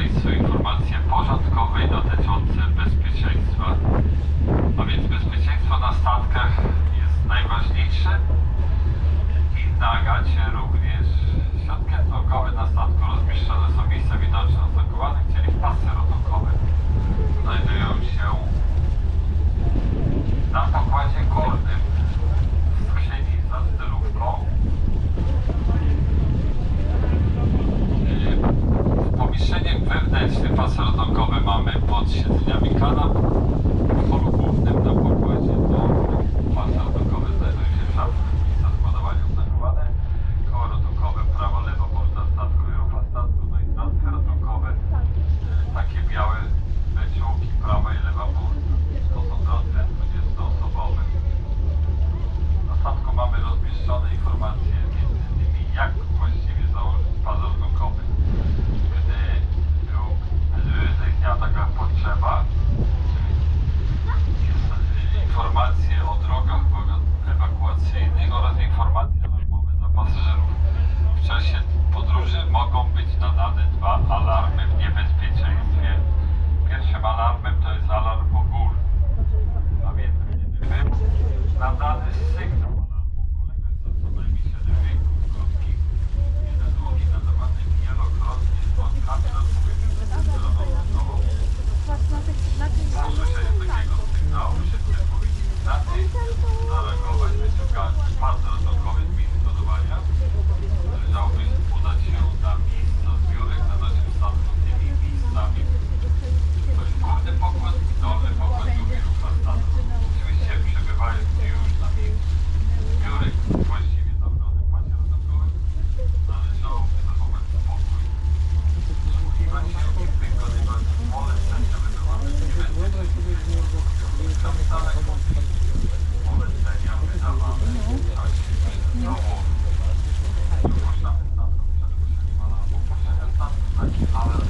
Państwu informacje porządkowe dotyczące bezpieczeństwa. A więc bezpieczeństwo na statkach jest najważniejsze, Pasażer tankowy mamy pod siedzeniami kanap. 好了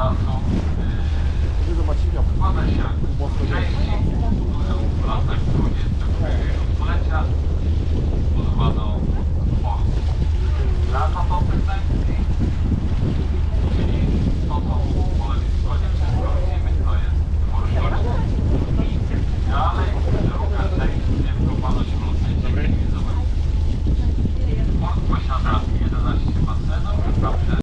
czasu. Yy, Wykłada się część